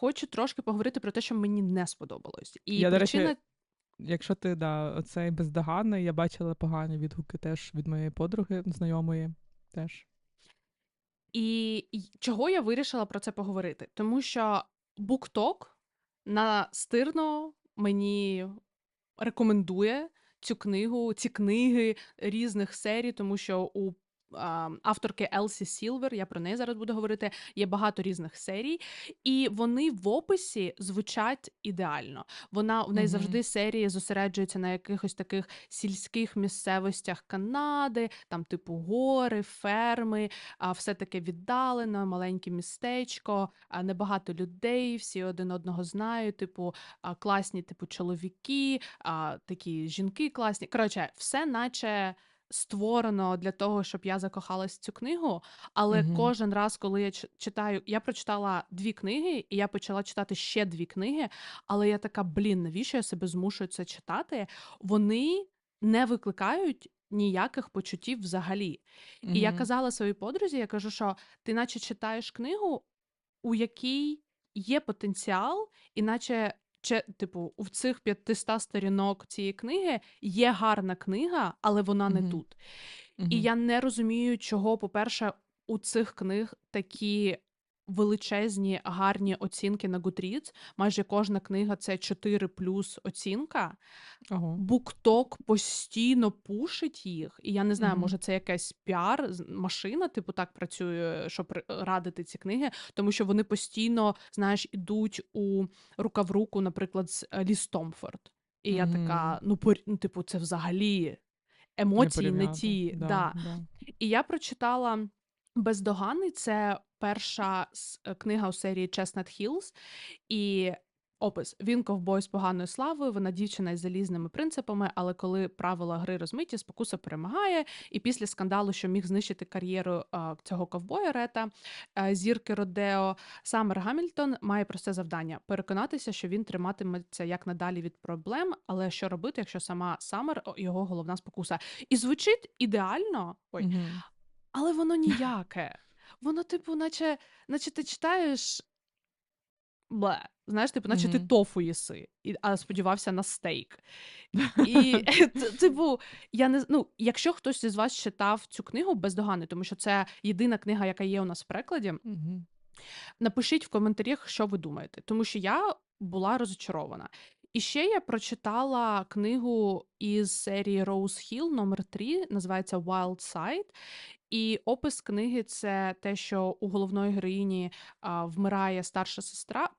хочу трошки поговорити про те, що мені не сподобалось. І Я, до речі, якщо ти да, оцей бездоганний, я бачила погані відгуки теж від моєї подруги, знайомої теж. І чого я вирішила про це поговорити? Тому що BookTok настирно мені рекомендує цю книгу, ці книги різних серій, тому що у авторки Елсі Сілвер, я про неї зараз буду говорити, є багато різних серій, і вони в описі звучать ідеально. Вона в неї Мгм. завжди серії зосереджуються на якихось таких сільських місцевостях Канади, там типу гори, ферми, а все таке віддалено, маленьке містечко, небагато людей, всі один одного знають, типу класні, типу, чоловіки, такі жінки класні. Коротше, все наче створено для того, щоб я закохалась в цю книгу. Але Мгм. кожен раз, коли я читаю, я прочитала дві книги, і я почала читати ще дві книги. Але я така, блін, навіщо я себе змушую це читати? Вони не викликають. Ніяких почуттів взагалі. І я казала своїй подрузі, я кажу, що ти наче читаєш книгу, у якій є потенціал, іначе че, типу, у цих 500 сторінок цієї книги є гарна книга, але вона не Мгм. тут. І я не розумію, чого, по-перше, у цих книг такі величезні гарні оцінки на Goodreads. Майже кожна книга це 4 плюс оцінка. Ого. Букток постійно пушить їх, і я не знаю, Мгм. може це якась піар з- машина, типу так працює, щоб радити ці книги, тому що вони постійно, знаєш, ідуть у рука в руку, наприклад, з е, Ліс Томфорд. І я така, ну, пор... ну, типу, це взагалі емоції не порівняти. ті. Да, Да. да. І я прочитала Бездоганний, це перша е, книга у серії Chestnut Hills. І опис: він ковбой з поганою славою, вона дівчина із залізними принципами, але коли правила гри розмиті, спокуса перемагає. І після скандалу, що міг знищити кар'єру цього ковбоя Рета, е, зірки Родео, Самер Гамільтон має просте завдання переконатися, що він триматиметься як надалі від проблем, але що робити, якщо сама Самер його головна спокуса. І звучить ідеально. Ой, Мгм. Але воно ніяке. Воно, типу, наче, наче ти читаєш. Бле. Знаєш, типу, наче ти Мгм. тофу їси, і, а сподівався на стейк. І, типу, я не ну, якщо хтось із вас читав цю книгу бездоганний, тому що це єдина книга, яка є у нас в перекладі, Мгм. напишіть в коментарях, що ви думаєте, тому що я була розочарована. І ще я прочитала книгу із серії Rose Hill номер 3 називається Wild Side. І опис книги це те, що у головної героїні а, вмирає старша сестра,